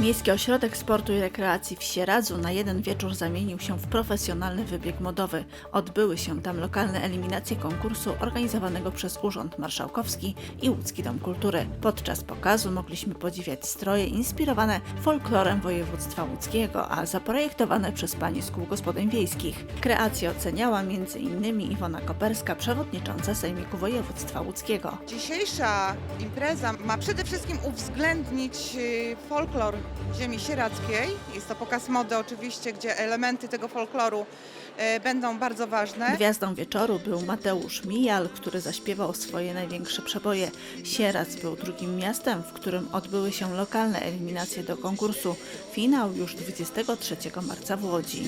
Miejski Ośrodek Sportu i Rekreacji w Sieradzu na jeden wieczór zamienił się w profesjonalny wybieg modowy. Odbyły się tam lokalne eliminacje konkursu organizowanego przez Urząd Marszałkowski i Łódzki Dom Kultury. Podczas pokazu mogliśmy podziwiać stroje inspirowane folklorem województwa łódzkiego, a zaprojektowane przez pani z kół gospodyń wiejskich. Kreację oceniała m.in. Iwona Koperska, przewodnicząca Sejmiku Województwa Łódzkiego. Dzisiejsza impreza ma przede wszystkim uwzględnić y, folklor ziemi sieradzkiej. Jest to pokaz mody oczywiście, gdzie elementy tego folkloru y, będą bardzo ważne. Gwiazdą wieczoru był Mateusz Mijal, który zaśpiewał swoje największe przeboje. Sieradz był drugim miastem, w którym odbyły się lokalne eliminacje do konkursu. Finał już 23 marca w Łodzi.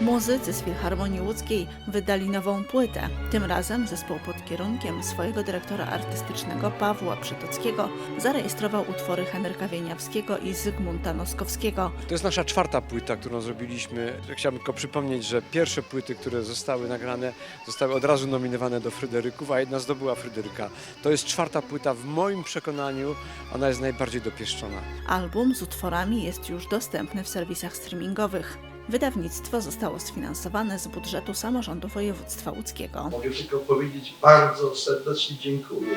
Muzycy z Filharmonii Łódzkiej wydali nową płytę. Tym razem zespół pod kierunkiem swojego dyrektora artystycznego Pawła Przytockiego zarejestrował utwory Henryka Wieniawskiego i Zygmunta Noskowskiego. To jest nasza czwarta płyta, którą zrobiliśmy. Chciałbym tylko przypomnieć, że pierwsze płyty, które zostały nagrane, zostały od razu nominowane do Fryderyków, a jedna zdobyła Fryderyka. To jest czwarta płyta, w moim przekonaniu ona jest najbardziej dopieszczona. Album z utworami jest już dostępny w serwisach streamingowych. Wydawnictwo zostało sfinansowane z budżetu samorządu województwa łódzkiego. Mogę tylko powiedzieć bardzo serdecznie dziękuję.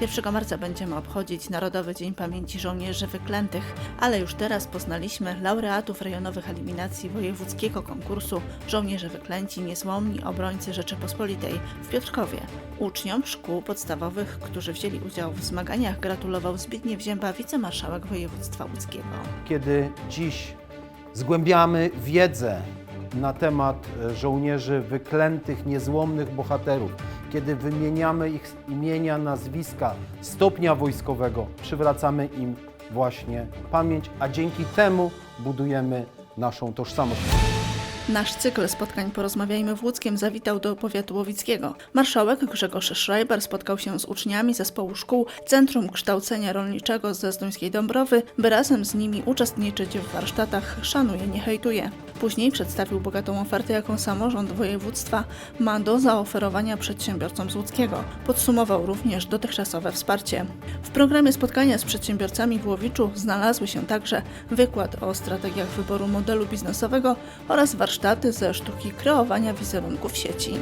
1 marca będziemy obchodzić Narodowy Dzień Pamięci Żołnierzy Wyklętych, ale już teraz poznaliśmy laureatów rejonowych eliminacji wojewódzkiego konkursu Żołnierze Wyklęci Niezłomni Obrońcy Rzeczypospolitej w Piotrkowie. Uczniom szkół podstawowych, którzy wzięli udział w zmaganiach, gratulował Zbigniew Zięba, wicemarszałek województwa łódzkiego. kiedy dziś zgłębiamy wiedzę na temat e, żołnierzy wyklętych, niezłomnych bohaterów, kiedy wymieniamy ich imienia, nazwiska, stopnia wojskowego, przywracamy im właśnie pamięć, a dzięki temu budujemy naszą tożsamość. Nasz cykl spotkań Porozmawiajmy w Łódzkiem zawitał do powiatu łowickiego. Marszałek Grzegorz Schreiber spotkał się z uczniami zespołu szkół Centrum Kształcenia Rolniczego z Zduńskiej Dąbrowy, by razem z nimi uczestniczyć w warsztatach Szanuje, nie hejtuje. Później przedstawił bogatą ofertę, jaką samorząd województwa ma do zaoferowania przedsiębiorcom z Łódzkiego. Podsumował również dotychczasowe wsparcie. W programie spotkania z przedsiębiorcami w Łowiczu znalazły się także wykład o strategiach wyboru modelu biznesowego oraz warsztaty ze sztuki kreowania wizerunków sieci.